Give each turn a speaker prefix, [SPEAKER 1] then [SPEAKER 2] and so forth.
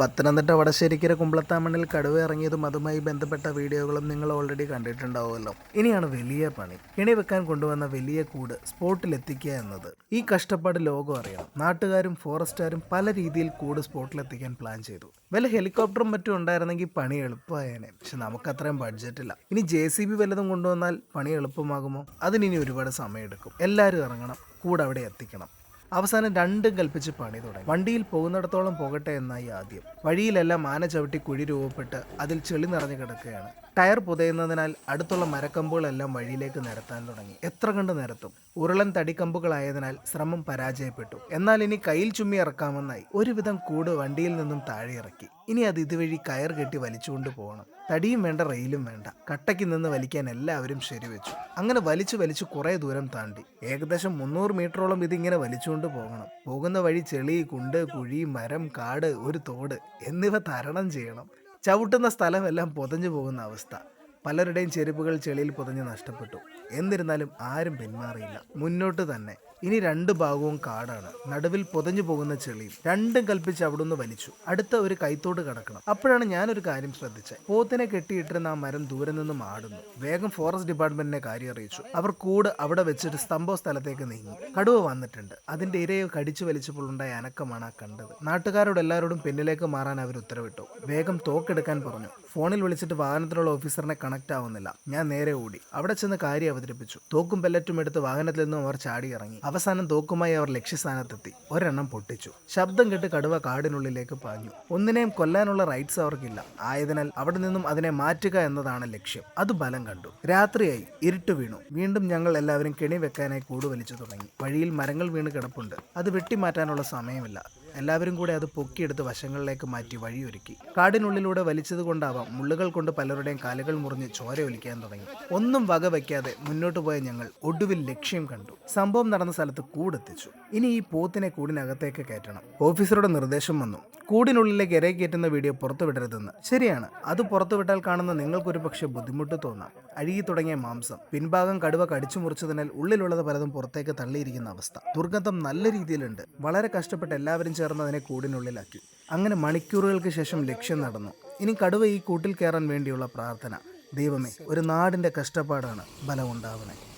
[SPEAKER 1] പത്തനംതിട്ട വടശ്ശേരിക്കര കുമ്പളത്താമണ്ണിൽ കടുവ ഇറങ്ങിയതും അതുമായി ബന്ധപ്പെട്ട വീഡിയോകളും നിങ്ങൾ ഓൾറെഡി കണ്ടിട്ടുണ്ടാവുമല്ലോ. ഇനിയാണ് വലിയ പണി. ഇണി വെക്കാൻ കൊണ്ടുവന്ന വലിയ കൂട് സ്പോട്ടിൽ എത്തിക്കുക എന്നത്. ഈ കഷ്ടപ്പാട് ലോകം അറിയണം. നാട്ടുകാരും ഫോറസ്റ്റുകാരും പല രീതിയിൽ കൂട് സ്പോട്ടിലെത്തിക്കാൻ പ്ലാൻ ചെയ്തു. വല്ല ഹെലികോപ്റ്ററും മറ്റും ഉണ്ടായിരുന്നെങ്കിൽ പണി എളുപ്പമായേനെ. പക്ഷെ നമുക്ക് ബഡ്ജറ്റില്ല ബഡ്ജറ്റ് ഇനി ജെ സി ബി വല്ലതും കൊണ്ടുവന്നാൽ പണി എളുപ്പമാകുമോ? അതിനി ഒരുപാട് സമയമെടുക്കും. എല്ലാവരും ഇറങ്ങണം. കൂടെ അവിടെ എത്തിക്കണം. അവസാനം രണ്ടും കൽപ്പിച്ച് പണി തുടങ്ങി. വണ്ടിയിൽ പോകുന്നിടത്തോളം പോകട്ടെ എന്നായി ആദ്യം. വഴിയിലെല്ലാം ആന ചവിട്ടി കുഴി രൂപപ്പെട്ട് അതിൽ ചെളി നിറഞ്ഞു കിടക്കുകയാണ്. ടയർ പുതയുന്നതിനാൽ അടുത്തുള്ള മരക്കമ്പുകളെല്ലാം വഴിയിലേക്ക് നിരത്താൻ തുടങ്ങി. എത്ര കണ്ട് നിരത്തും. ഉരുളൻ തടിക്കമ്പുകളായതിനാൽ ശ്രമം പരാജയപ്പെട്ടു. എന്നാൽ ഇനി കയ്യിൽ ചുമ്മി ഇറക്കാമെന്നായി ഒരുവിധം കൂട് വണ്ടിയിൽ നിന്നും താഴെ ഇറക്കി ഇനി അത് ഇതുവഴി കയർ കെട്ടി വലിച്ചുകൊണ്ട് പോകണം. തടിയും വേണ്ട റെയിലും വേണ്ട. കട്ടയ്ക്ക് നിന്ന് വലിക്കാൻ എല്ലാവരും ശരിവെച്ചു. അങ്ങനെ വലിച്ചു വലിച്ചു കുറേ ദൂരം താണ്ടി. ഏകദേശം മുന്നൂറ് മീറ്ററോളം ഇതിങ്ങനെ വലിച്ചുകൊണ്ട് പോകണം. പോകുന്ന വഴി ചെളി കുണ്ട് കുഴി മരം കാട് ഒരു തോട് എന്നിവ തരണം ചെയ്യണം. ചവിട്ടുന്ന സ്ഥലമെല്ലാം പൊതഞ്ഞു പോകുന്ന അവസ്ഥ. പലരുടെയും ചെരുപ്പുകൾ ചെളിയിൽ പൊതഞ്ഞ് നഷ്ടപ്പെട്ടു. എന്നിരുന്നാലും ആരും പിന്മാറിയില്ല. മുന്നോട്ട് തന്നെ. ഇനി രണ്ട് ഭാഗവും കാടാണ്. നടുവിൽ പൊതഞ്ഞു പോകുന്ന ചെളിയും രണ്ടും കൽപ്പിച്ച് അവിടുന്ന് വലിച്ചു. അടുത്ത ഒരു കൈത്തോട് കടക്കണം. അപ്പോഴാണ് ഞാനൊരു കാര്യം ശ്രദ്ധിച്ചത്. പോത്തിനെ കെട്ടിയിട്ടിരുന്ന ആ മരം ദൂരെ നിന്ന് മാടുന്നു. വേഗം ഫോറസ്റ്റ് ഡിപ്പാർട്ട്മെന്റിനെ കാര്യം അറിയിച്ചു. അവർ കൂട് അവിടെ വെച്ചിട്ട് സ്തംഭോ സ്ഥലത്തേക്ക് നീങ്ങി. കടുവ വന്നിട്ടുണ്ട്. അതിന്റെ ഇരയെ കടിച്ചു വലിച്ചപ്പോൾ ഉണ്ടായ അനക്കമാണ് ആ കണ്ടത്. നാട്ടുകാരോട് എല്ലാവരോടും പിന്നിലേക്ക് മാറാൻ അവർ ഉത്തരവിട്ടു. വേഗം തോക്കെടുക്കാൻ പറഞ്ഞു. ഫോണിൽ വിളിച്ചിട്ട് വാഹനത്തിലുള്ള ഓഫീസറിനെ കണക്ട് ആവുന്നില്ല. ഞാൻ നേരെ ഓടി. അവിടെ ചെന്ന് കാര്യം അവതരിപ്പിച്ചു. തോക്കും പെല്ലറ്റും എടുത്ത് വാഹനത്തിൽ നിന്നും അവർ ചാടി ഇറങ്ങി. അവസാനം തോക്കുമായി അവർ ലക്ഷ്യസ്ഥാനത്തെത്തി. ഒരെണ്ണം പൊട്ടിച്ചു. ശബ്ദം കേട്ട് കടുവ കാടിനുള്ളിലേക്ക് പാഞ്ഞു. ഒന്നിനെയും കൊല്ലാനുള്ള റൈറ്റ്സ് അവർക്കില്ല. ആയതിനാൽ അവിടെ നിന്നും അതിനെ മാറ്റുക എന്നതാണ് ലക്ഷ്യം. അത് ബലം കണ്ടു. രാത്രിയായി. ഇരുട്ട് വീണു. വീണ്ടും ഞങ്ങൾ എല്ലാവരും കെണി വെക്കാനായി കൂട് വലിച്ചു തുടങ്ങി. വഴിയിൽ മരങ്ങൾ വീണ് കിടപ്പുണ്ട്. അത് വെട്ടിമാറ്റാനുള്ള സമയമില്ല. എല്ലാവരും കൂടെ അത് പൊക്കിയെടുത്ത് വശങ്ങളിലേക്ക് മാറ്റി വഴിയൊരുക്കി. കാടിനുള്ളിലൂടെ വലിച്ചത് കൊണ്ടാവാം മുള്ളുകൾ കൊണ്ട് പലരുടെയും കാലുകൾ മുറിഞ്ഞ് ചോര ഒലിക്കാൻ തുടങ്ങി. ഒന്നും വക വയ്ക്കാതെ മുന്നോട്ട് പോയ ഞങ്ങൾ ഒടുവിൽ ലക്ഷ്യം കണ്ടു. സംഭവം നടന്ന സ്ഥലത്ത് കൂടെത്തിച്ചു. ഇനി ഈ പോത്തിനെ കൂടിനകത്തേക്ക് കയറ്റണം. ഓഫീസറുടെ നിർദ്ദേശം വന്നു. കൂടിനുള്ളിലേക്ക് ഇരയെ കയറ്റുന്ന വീഡിയോ പുറത്തുവിടരുതെന്ന്. ശരിയാണ്. അത് പുറത്തുവിട്ടാൽ കാണുന്ന നിങ്ങൾക്കൊരു പക്ഷേ ബുദ്ധിമുട്ട് തോന്നാം. അഴുകി തുടങ്ങിയ മാംസം പിൻഭാഗം കടുവ കടിച്ചു മുറിച്ചതിനാൽ ഉള്ളിലുള്ളത് പലതും പുറത്തേക്ക് തള്ളിയിരിക്കുന്ന അവസ്ഥ. ദുർഗന്ധം നല്ല രീതിയിലുണ്ട്. വളരെ കഷ്ടപ്പെട്ട് എല്ലാവരും ചേർന്ന് അതിനെ കൂടിനുള്ളിലാക്കി. അങ്ങനെ മണിക്കൂറുകൾക്ക് ശേഷം ലക്ഷ്യം നടന്നു. ഇനി കടുവ ഈ കൂട്ടിൽ കയറാൻ വേണ്ടിയുള്ള പ്രാർത്ഥന. ദൈവമേ ഒരു നാടിന്റെ കഷ്ടപ്പാടാണ് ബലമുണ്ടാവണേ